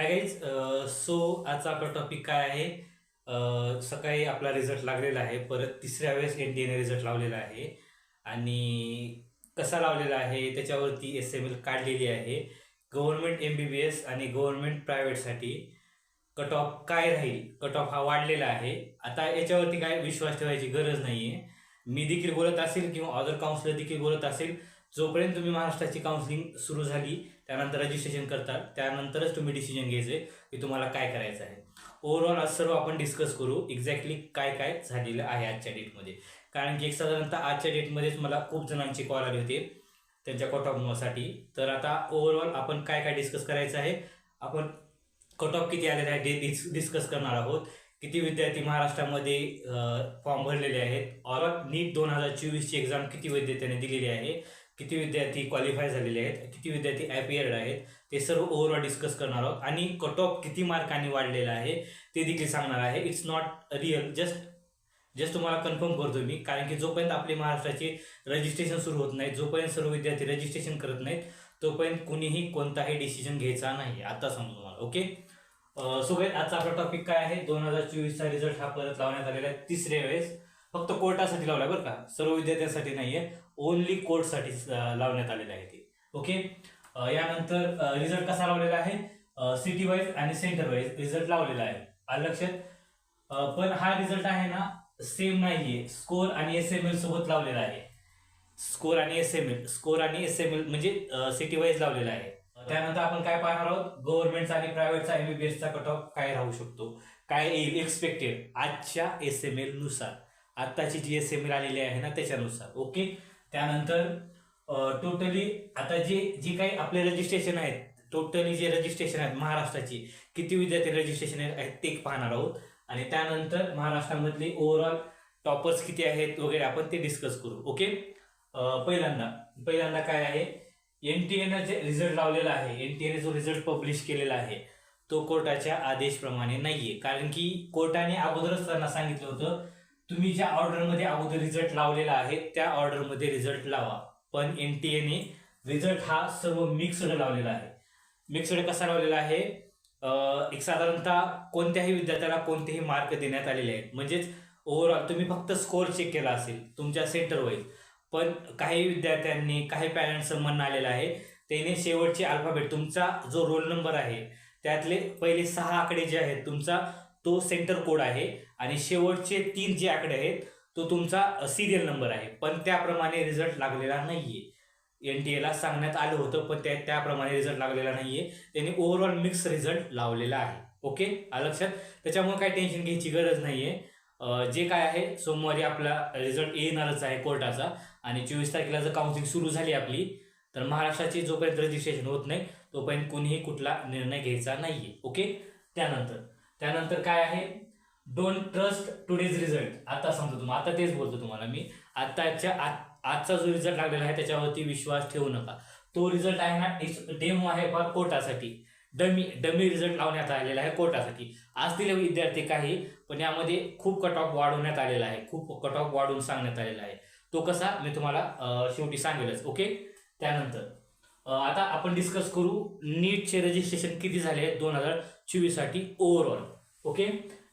Hi guys so आजचा आपला topic काय आहे? सकाळी आपला रिझल्ट लागलेला आहे. परत तिसऱ्या वेळेस एन डी एने रिझल्ट लावलेला आहे. आणि कसा लावलेला आहे? त्याच्यावरती एस एम एल काढलेली आहे. Government M B B S आणि गव्हर्नमेंट प्रायव्हेटसाठी कट ऑफ काय राहील? कट ऑफ हा वाढलेला आहे. आता याच्यावरती काय विश्वास ठेवायची गरज नाही आहे मी देखील बोलत असेल किंवा अदर काउन्सिलर देखील बोलत असेल जोपर्यंत तुम्ही महाराष्ट्राची काउन्सिलिंग सुरू झाली त्यानंतर रजिस्ट्रेशन करतात त्यानंतरच तुम्ही डिसिजन घ्यायचे की तुम्हाला काय करायचं आहे. ओव्हरऑल आज सर्व आपण डिस्कस करू एक्झॅक्टली काय काय झालेलं आहे आजच्या डेटमध्ये कारण की एक साधारणतः आजच्या डेटमध्येच मला खूप जणांचे कॉल आले होते त्यांच्या कट ऑफसाठी तर आता ओव्हरऑल आपण काय काय डिस्कस करायचं आहे? आपण कट ऑफ किती आलेले आहे ते डिस्कस करणार आहोत. किती विद्यार्थी महाराष्ट्रामध्ये फॉर्म भरलेले आहेत? ऑल नीट दोन हजार चोवीसची एक्झाम किती विद्यार्थ्यांनी दिलेली आहे? किती विद्यार्थी क्वालिफाय झालेले आहेत किती विद्यार्थी ॲपियर्ड आहेत ते सर्व ओव्हरऑल डिस्कस करणार आहोत. आणि कट ऑफ किती मार्कांनी वाढलेला आहे ते देखील सांगणार आहे. It's not real just just तुम्हाला कन्फर्म करतो मी. कारण की जोपर्यंत आपले महाराष्ट्राचे रजिस्ट्रेशन सुरू होत नाही जोपर्यंत सर्व विद्यार्थी रजिस्ट्रेशन करत नाहीत तोपर्यंत कुणीही कोणताही डिसिजन घ्यायचा नाही. आता समजू तुम्हाला ओके सो गाईज आजचा आपला टॉपिक काय आहे? दोन हजार चोवीसचा रिझल्ट हा परत लावण्यात आलेला आहे तिसऱ्या वेळेस. फक्त कोर्टासाठी लावला बरं का? सर्व विद्यार्थ्यांसाठी आहे ओनली कोर्टसाठी लावण्यात आलेले आहे ते. ओके यानंतर रिझल्ट कसा लावलेला आहे? सिटी वाईज आणि सेंटर वाईज रिझल्ट लावलेला आहे. आलं लक्षात? पण हा रिझल्ट आहे ना सेम नाहीये. स्कोर आणि एस एम एल सोबत लावलेला आहे. स्कोर आणि एस एम एल स्कोर आणि एस एम एल म्हणजे सिटी वाईज लावलेला आहे. त्यानंतर आपण काय पाहणार आहोत? गव्हर्नमेंटचा आणि प्रायव्हेटचा एमबीबीएसचा कट ऑफ काय राहू शकतो? काय येईल? एक्सपेक्टेड आजच्या एस एम एलनुसार. आत्ताची जी एस एम एल आलेली आहे ना त्याच्यानुसार. ओके त्यानंतर टोटली आता जे जी काही आपले रजिस्ट्रेशन आहेत टोटली जे रजिस्ट्रेशन आहेत महाराष्ट्राची किती विद्यार्थी रजिस्ट्रेशन आहेत ते पाहणार आहोत. आणि त्यानंतर महाराष्ट्रामधले ओव्हरऑल टॉपर्स किती आहेत वगैरे आपण ते डिस्कस करू ओके पहिल्यांदा पहिल्यांदा काय आहे? एन टी एनं जे रिझल्ट लावलेला आहे एन टी एने जो रिझल्ट पब्लिश केलेला आहे तो कोर्टाच्या आदेशप्रमाणे नाहीये. कारण की कोर्टाने अगोदरच त्यांना सांगितलं होतं तुम्ही ज्या ऑर्डरमध्ये अगोदर रिझल्ट लावलेला आहे त्या ऑर्डरमध्ये रिझल्ट लावा. पण एन टी एने रिझल्ट हा सर्व मिक्सड लावलेला आहे. मिक्सड कसा लावलेला आहे? एक साधारणतः कोणत्याही विद्यार्थ्याला कोणतेही मार्क देण्यात आलेले आहेत. म्हणजेच ओव्हरऑल तुम्ही फक्त स्कोअर चेक केला असेल तुमच्या सेंटर वाईज पण काही विद्यार्थ्यांनी काही पॅरेंट्सचं म्हणणं आलेलं आहे त्याने शेवटचे अल्फाबेट तुमचा जो रोल नंबर आहे त्यातले पहिले सहा आकडे जे आहेत तुमचा तो सेंटर कोड आहे आणि शेवटचे तीन जे आकडे आहेत तो तुमचा सिरियल नंबर आहे. पण त्याप्रमाणे रिझल्ट लागलेला नाहीये. एन टी एला सांगण्यात आलं होतं पण त्या त्याप्रमाणे रिझल्ट लागलेला नाहीये. त्यांनी ओव्हरऑल मिक्स रिझल्ट लावलेला आहे. ओके लक्षात? त्याच्यामुळे काही टेन्शन घ्यायची गरज नाहीये. जे काय आहे सोमवारी आपला रिझल्ट येणारच आहे कोर्टाचा. आणि चोवीस तारखेला जर काउन्सिलिंग सुरू झाली आपली तर महाराष्ट्राची जोपर्यंत रजिस्ट्रेशन होत नाही तोपर्यंत कुणीही कुठला निर्णय घ्यायचा नाहीये. ओके त्यानंतर त्यानंतर काय आहे? डोंट ट्रस्ट टुडेज रिझल्ट आता समजा तुम्हाला. आता तेच बोलतो तुम्हाला मी. आताच्या आजचा जो रिझल्ट लागलेला आहे त्याच्यावरती विश्वास ठेवू नका. तो रिझल्ट आहे ना डेमो आहे फार कोर्टासाठी. डमी डमी रिझल्ट लावण्यात आलेला आहे कोर्टासाठी. आज दिले विद्यार्थी काही पण यामध्ये खूप कट ऑफ वाढवण्यात आलेला आहे. खूप कट ऑफ वाढवून सांगण्यात आलेला आहे. तो कसा? मी तुम्हाला शेवटी सांगेलच. ओके त्यानंतर आता आपण डिस्कस करू नीटचे रजिस्ट्रेशन किती झाले आहेत दोन हजार चोवीससाठी ओव्हरऑल ओके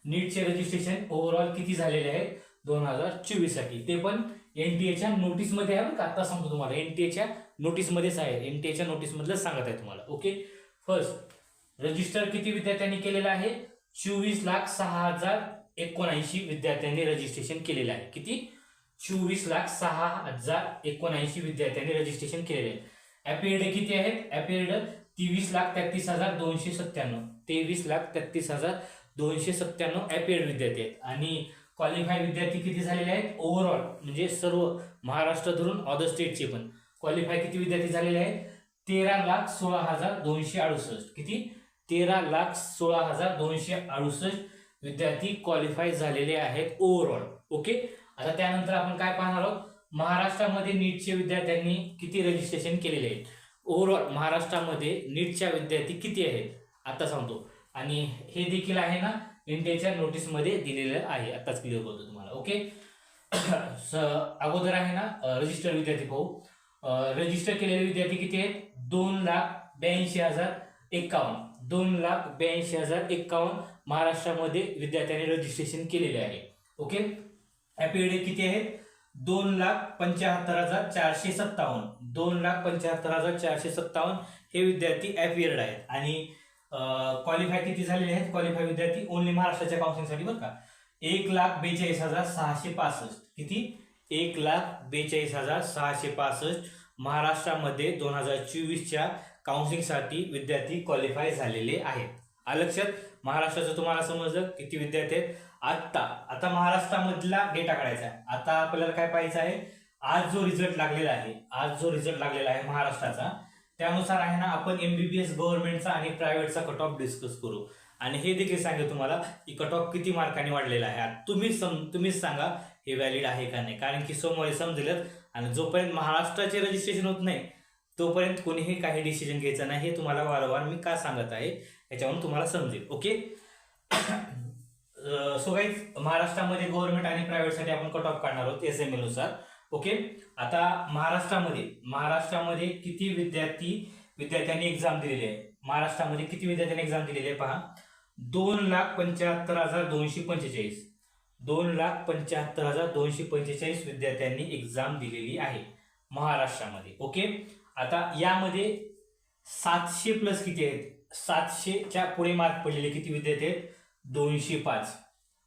नीटचे रजिस्ट्रेशन ओव्हरऑल किती झालेले आहेत दोन हजार चोवीससाठी. ते पण एन टी एच्या नोटीसमध्ये आहे बरं का? आता सांगतो तुम्हाला. एन टी एच्या नोटीसमध्येच आहे. एन टी एच्या नोटीसमधलंच सांगत आहे तुम्हाला. ओके फर्स्ट रजिस्टर किती विद्यार्थ्यांनी केलेलं आहे? चोवीस लाख सहा हजार एकोणऐंशी विद्यार्थ्यांनी रजिस्ट्रेशन केलेलं आहे. किती? चोवीस लाख सहा हजार एकोणऐंशी विद्यार्थ्यांनी रजिस्ट्रेशन केलेले आहे. ॲपियर्ड किती आहेत? ॲपियर्ड तेवीस लाख तेहतीस हजार दोनशे सत्त्याण्णव. तेवीस लाख तेहतीस हजार दोनशे सत्त्याण्णव ॲपियर्ड विद्यार्थी आहेत. आणि क्वालिफाय विद्यार्थी किती झालेले आहेत? ओव्हरऑल म्हणजे सर्व महाराष्ट्र धरून ऑदर स्टेटचे पण. क्वालिफाय किती विद्यार्थी झालेले आहेत? तेरा लाख सोळा हजार दोनशे अडुसष्ट. किती? तेरा लाख सोळा हजार दोनशे अडुसष्ट विद्यार्थी क्वालिफाय झालेले आहेत ओव्हरऑल ओके आता त्यानंतर आपण काय पाहणार आहोत? महाराष्ट्रामध्ये नीटचे विद्यार्थ्यांनी किती रजिस्ट्रेशन केलेले आहेत? ओव्हरऑल महाराष्ट्रामध्ये नीटच्या विद्यार्थी किती आहेत? आता सांगतो. आणि हे देखील आहे ना इंडियाच्या नोटीसमध्ये दिलेलं आहे. आत्ताच क्लिअर करतो तुम्हाला ओके स- अगोदर आहे ना रजिस्टर विद्यार्थी पाहू. रजिस्टर केलेले विद्यार्थी किती आहेत? दोन लाख ब्याऐंशी हजार एकावन्न. दोन लाख ब्याऐंशी हजार एक्कावन्न महाराष्ट्रामध्ये विद्यार्थ्यांनी रजिस्ट्रेशन केलेले आहे ओके ॲपिएड किती आहेत? दोन लाख पंच्याहत्तर हजार चारशे सत्तावन्न. दोन लाख पंच्याहत्तर हजार चारशे सत्तावन्न हे विद्यार्थी ॲपियर्ड आहेत. आणि क्वालिफाय किती झालेले आहेत? क्वालिफाय विद्यार्थी ओनली महाराष्ट्राच्या काउन्सिलिंगसाठी बरं का. एक लाख बेचाळीस हजार सहाशे पासष्ट. किती? एक लाख बेचाळीस हजार सहाशे पासष्ट महाराष्ट्रामध्ये दोन हजार चोवीसच्या काउन्सिलिंगसाठी विद्यार्थी क्वालिफाय झालेले आहेत. आलं लक्षात? महाराष्ट्राचं तुम्हाला समजलं? किती विद्यार्थी आहेत? आत्ता आता महाराष्ट्रामधला डेटा काढायचा आहे. आता आपल्याला काय पाहायचं आहे? आज जो रिझल्ट लागलेला आहे आज जो रिझल्ट लागलेला आहे महाराष्ट्राचा त्यानुसार आहे ना आपण एमबीबीएस गव्हर्नमेंटचा आणि प्रायव्हेटचा कट ऑफ डिस्कस करू. आणि हे देखील सांगेल तुम्हाला की कट ऑफ किती मार्कांनी वाढलेला आहे. तुम्ही तुम्हीच सम तुम्हीच सांगा हे व्हॅलिड आहे का नाही? कारण की सोमवारी समजेलच. आणि जोपर्यंत महाराष्ट्राचे रजिस्ट्रेशन होत नाही तोपर्यंत कोणीही काही डिसिजन घ्यायचं नाही हे तुम्हाला वारंवार मी का सांगत आहे याच्यावरून तुम्हाला समजेल. ओके सो गाईज महाराष्ट्रामध्ये गव्हर्नमेंट आणि प्रायव्हेटसाठी आपण कट ऑफ काढणार आहोत एस एम एलनुसार. ओके आता महाराष्ट्रामध्ये महाराष्ट्रामध्ये किती विद्यार्थी विद्यार्थ्यांनी एक्झाम दिलेली आहे? महाराष्ट्रामध्ये किती विद्यार्थ्यांनी एक्झाम दिलेली आहे पहा? दोन लाख पंच्याहत्तर हजार दोनशे पंचेचाळीस. दोन लाख पंच्याहत्तर हजार दोनशे पंचेचाळीस विद्यार्थ्यांनी एक्झाम दिलेली आहे महाराष्ट्रामध्ये. ओके आता यामध्ये सातशे प्लस किती आहेत? सातशेच्या पुढे मार्क पडलेले किती विद्यार्थी आहेत? दोनशे पाच.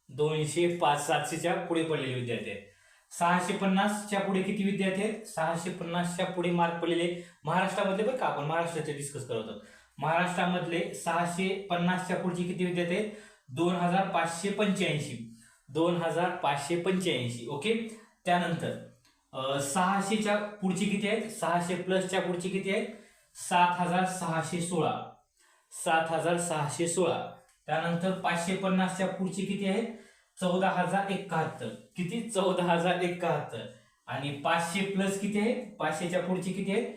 दोनशे पाच सातशेच्या पुढे पडलेले विद्यार्थी आहेत. सहाशे पन्नासच्या पुढे किती विद्यार्थी आहेत? सहाशे पन्नासच्या पुढे मार्क पडलेले महाराष्ट्रामधले बरं का? आपण महाराष्ट्राचे डिस्कस करत आहोत महाराष्ट्रामधले सहाशे पन्नासच्या पुढचे किती विद्यार्थी आहेत? दोन हजार पाचशे पंच्याऐंशी. दोन हजार पाचशे पंच्याऐंशी. ओके? त्यानंतर सहाशेच्या पुढची किती आहेत? सहाशे प्लसच्या पुढची किती आहेत? सात हजार सहाशे सोळा. सात हजार सहाशे सोळा. त्यानंतर पाचशे पन्नासच्या पुढची किती आहेत? चौदा हजार एकाहत्तर. किती? चौदा हजार एकाहत्तर. आणि पाचशे प्लस किती आहे पाचशेच्या पुढची किती आहेत?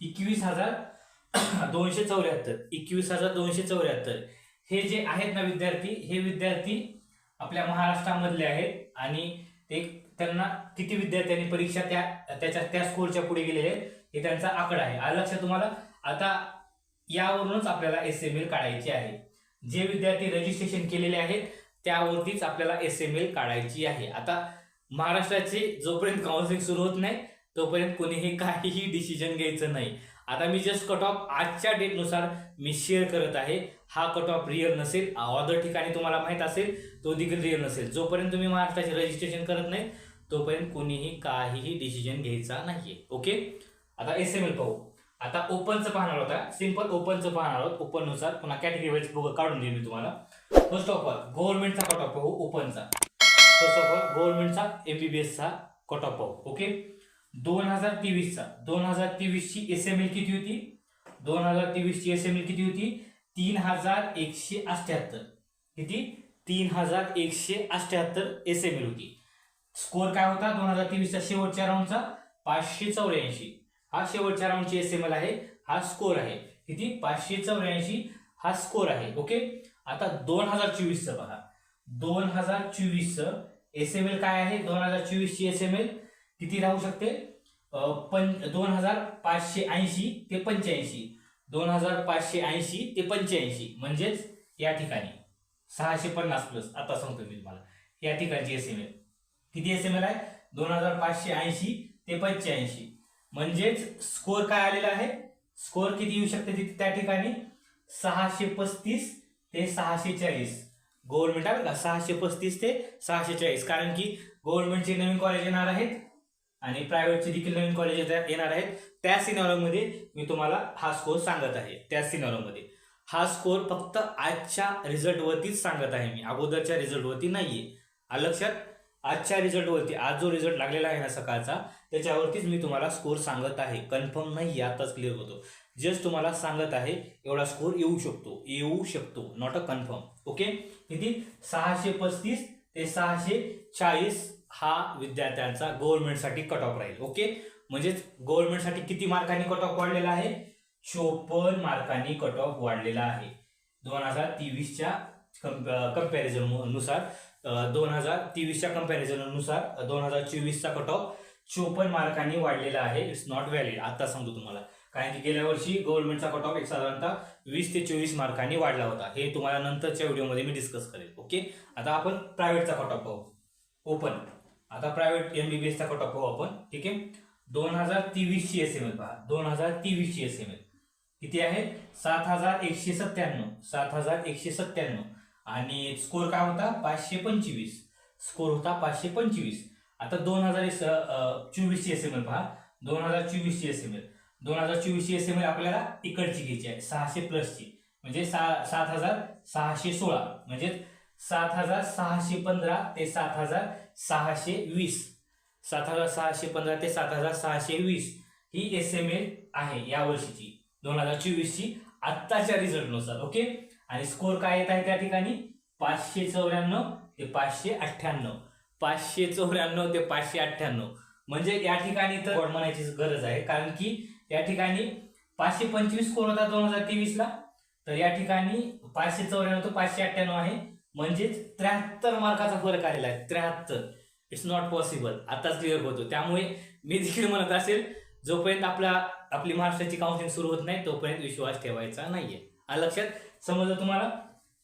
एकवीस हजार दोनशे चौऱ्याहत्तर. एकवीस हजार दोनशे चौऱ्याहत्तर. हे जे आहेत ना विद्यार्थी हे विद्यार्थी आपल्या महाराष्ट्रामधले आहेत आणि ते त्यांना किती विद्यार्थ्यांनी परीक्षा त्या त्याच्या त्या स्कोरच्या पुढे गेलेले आहेत हे त्यांचा आकडा आहे. आलं लक्षात तुम्हाला आता यावरूनच आपल्याला एस एम एल काढायची आहे. जे विद्यार्थी रजिस्ट्रेशन केलेले आहेत त्यावरतीच आपल्याला एस एम एल काढायची आहे. आता महाराष्ट्राचे जोपर्यंत काउन्सिलिंग सुरू होत नाही तोपर्यंत कोणीही काहीही डिसिजन घ्यायचं नाही. आता मी जस्ट कट ऑफ आजच्या डेटनुसार मी शेअर करत आहे. हा कट ऑफ रिअल नसेल अदर ठिकाणी तुम्हाला माहीत असेल तो देखील रिअल नसेल. जोपर्यंत तुम्ही महाराष्ट्राचे रजिस्ट्रेशन करत नाही तोपर्यंत कोणीही काहीही डिसिजन घ्यायचा नाहीये. ओके आता एस एम एल पाहू. आता ओपनचं पाहणार होता सिंपल ओपनचं पाहणार आहोत. ओपननुसार पुन्हा कॅटेगरी वाईज काढून देईन मी तुम्हाला. फर्स्ट ऑफ ऑल गव्हर्नमेंटचा कट ऑफ पाहू ओपनचा फर्स्ट ऑफ ऑल गव्हर्नमेंटचा एमबीबीएसचा कट ऑफ पाहू ओके दोन हजार तेवीसचा. दोन हजार तेवीसची एस एम एल किती होती? दोन हजार तेवीसची एस एम एल किती होती? तीन हजार एकशे अठ्ठ्याहत्तर किती? तीन हजार एकशे अठ्ठ्याहत्तर एस एम एल होती. स्कोअर काय होता? दोन हजार तेवीसच्या शेवटच्या राऊंडचा पाचशे चौऱ्याऐंशी. हा शेवटच्या राऊंडची एस एम एल आहे. हा स्कोर आहे. किती? पाचशे चौऱ्याऐंशी. हा स्कोर आहे. ओके आता दोन हजार चोवीसचं बघा. दोन हजार चोवीसचं एस एम एल काय आहे? दोन हजार चोवीसची एस एम एल किती राहू शकते? अं, पं दोन हजार पाचशे ऐंशी ते पंच्याऐंशी. दोन हजार पाचशे ऐंशी ते पंच्याऐंशी. म्हणजेच या ठिकाणी सहाशे पन्नास प्लस आता सांगतो मी तुम्हाला. या ठिकाणची एस एम एल किती एस एम एल आहे? दोन हजार पाचशे ऐंशी ते पंच्याऐंशी. म्हणजेच स्कोर काय आलेला आहे? स्कोर किती येऊ शकते तिथे त्या ठिकाणी? सहाशे पस्तीस ते सहाशे चाळीस. गव्हर्नमेंट आहे का? सहाशे पस्तीस ते सहाशे चाळीस. कारण की गव्हर्नमेंटचे नवीन कॉलेज येणार आहेत आणि प्रायव्हेटचे देखील नवीन कॉलेज येणार आहेत. त्या सिनारोमध्ये मी तुम्हाला हा स्कोर सांगत आहे. त्या सिनारोमध्ये हा स्कोर फक्त आजच्या रिझल्टवरतीच सांगत आहे मी. अगोदरच्या रिझल्टवरती नाहीये. आहे लक्षात? आजच्या रिझल्टवरती आज जो रिझल्ट लागलेला आहे ना सकाळचा त्याच्यावरतीच मी तुम्हाला स्कोर सांगत आहे. कन्फर्म नाही आताच क्लिअर होतो. जस्ट तुम्हाला सांगत आहे एवढा स्कोर येऊ शकतो. येऊ शकतो नॉट अ कन्फर्म ओके किती सहाशे पस्तीस ते सहाशे चाळीस हा विद्यार्थ्यांचा गव्हर्नमेंटसाठी कट ऑफ राहील. ओके म्हणजेच गव्हर्नमेंटसाठी किती मार्कांनी कट ऑफ वाढलेला आहे? चोपन्न मार्कांनी कट ऑफ वाढलेला आहे. दोन हजार तेवीसच्या कंपॅरिझननुसार दोन हजार तेवीसच्या कंपॅरिझननुसार दोन हजार चोवीसचा कट ऑफ चोपन्न मार्कांनी वाढलेला आहे. इट्स नॉट व्हॅलिड आता सांगतो तुम्हाला. कारण की गेल्या वर्षी गव्हर्नमेंटचा कट ऑफ एक साधारणतः वीस ते चोवीस मार्कांनी वाढला होता. हे तुम्हाला नंतरच्या व्हिडिओमध्ये मी डिस्कस करेल. ओके आता आपण प्रायव्हेटचा कट ऑफ पाहू. ओपन आता प्रायव्हेट एम बी बी एसचा कट ऑफ पाहू आपण. ठीक आहे? दोन हजार तेवीसची एस एम एल पहा. दोन हजार तेवीसची एस एम एल किती आहे? सात हजार एकशे सत्त्याण्णव. सात हजार एकशे सत्त्याण्णव. आणि स्कोर काय होता? पाचशे पंचवीस. स्कोर होता पाचशे पंचवीस. आता दोन हजार चोवीसची एस एम एल पहा. दोन हजार चोवीसची एस एम एल दोन हजार चोवीसची एस एम एल आपल्याला इकडची घ्यायची आहे सहाशे प्लसची म्हणजे सहा सात हजार सहाशे सोळा. म्हणजे सात हजार सहाशे पंधरा ते सात हजार सहाशे वीस. सात हजार सहाशे पंधरा ते सात हजार सहाशे वीस ही एस एम एल आहे या वर्षीची. दोन हजार चोवीसची आत्ताच्या रिझल्टनुसार ओके? आणि स्कोर काय येत आहे त्या ठिकाणी? पाचशे चौऱ्याण्णव ते पाचशे अठ्ठ्याण्णव. पाचशे चौऱ्याण्णव ते पाचशे अठ्ठ्याण्णव. म्हणजे या ठिकाणी तर बोर्ड म्हणायची गरज आहे. कारण की या ठिकाणी पाचशे पंचवीस कोण होता दोन हजार तेवीसला तर या ठिकाणी पाचशे चौऱ्याण्णव ते पाचशे अठ्ठ्याण्णव आहे. म्हणजेच त्र्याहत्तर मार्काचा फरक आलेला आहे. त्र्याहत्तर. इट्स नॉट पॉसिबल आताच क्लिअर होतो. त्यामुळे मी देखील म्हणत असेल जोपर्यंत आपला आपली महाराष्ट्राची काउन्सिलिंग सुरू होत नाही तोपर्यंत विश्वास ठेवायचा नाहीये. आ लक्षात? समजलं तुम्हाला?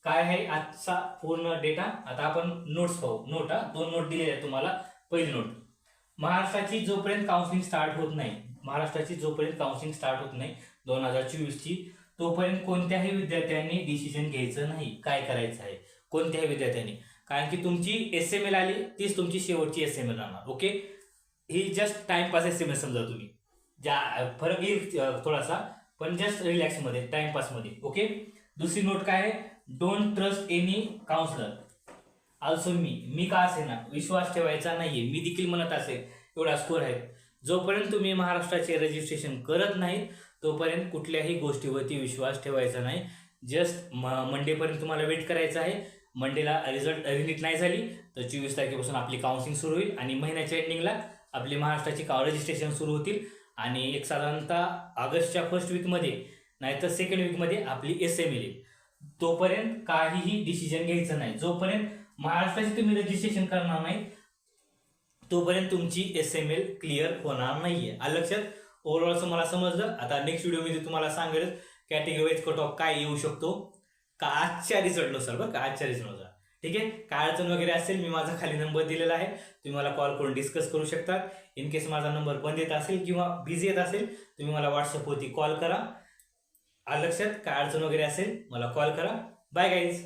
काय आहे आजचा पूर्ण डेटा आता आपण नोट्स पाहू. नोट हा? दोन नोट दिलेले आहेत तुम्हाला. पहिली नोट महाराष्ट्राची जोपर्यंत काउन्सिलिंग स्टार्ट होत नाही महाराष्ट्राची जोपर्यंत काउन्सिलिंग स्टार्ट होत नाही दोन हजार चोवीसची तोपर्यंत कोणत्याही विद्यार्थ्यांनी डिसिजन घ्यायचं नाही. काय करायचं आहे? कोणत्याही विद्यार्थ्यांनी. कारण की तुमची एस एम एल आली तीच तुमची शेवटची एस एम एल राहणार. ओके ही just timepass S M L समजा तुम्ही. ज्या फरक येईल थोडासा. पण जस्ट रिलॅक्समध्ये टाइमपासमध्ये ओके दुसरी नोट काय आहे? Don't trust any counsellor also मी मी का असे ना? विश्वास ठेवायचा नाहीये. मी देखील म्हणत असेल एवढा स्कोर आहे. जोपर्यंत तुम्ही महाराष्ट्राचे रजिस्ट्रेशन करत नाही तोपर्यंत कुठल्याही गोष्टीवरती विश्वास ठेवायचा नाही. जस्ट म मंडेपर्यंत तुम्हाला वेट करायचं आहे. मंडेला रिझल्ट रिलीट नाही झाली तर चोवीस तारखेपासून आपली काउन्सिलिंग सुरू होईल आणि महिन्याच्या एंडिंगला आपली महाराष्ट्राची का रजिस्ट्रेशन सुरू होतील. आणि एक साधारणतः ऑगस्टच्या फर्स्ट वीकमध्ये नाहीतर सेकंड वीकमध्ये आपली एस एम येईल. तोपर्यंत काहीही डिसिजन घ्यायचं नाही. जोपर्यंत महाराष्ट्राचे तुम्ही रजिस्ट्रेशन करणार नाही तोपर्यंत तुमची एस एम एल क्लिअर होणार नाहीये. लक्षात? ओव्हरऑल मला समजलं. आता नेक्स्ट व्हिडिओमध्ये तुम्हाला सांगेल कॅटेगरी वाईज कट ऑफ काय येऊ शकतो का आजच्या रिझल्टनुसार बरं का? आजच्या रिझल्टनुसार ठीक आहे? काय अडचण वगैरे असेल मी माझा खाली नंबर दिलेला आहे. तुम्ही मला कॉल करून डिस्कस करू शकता इन केस माझा नंबर बंद येत असेल किंवा बिझी येत असेल तुम्ही मला व्हॉट्सअपवरती कॉल करा. लक्षात? काय अडचण वगैरे असेल मला कॉल करा. Bye guys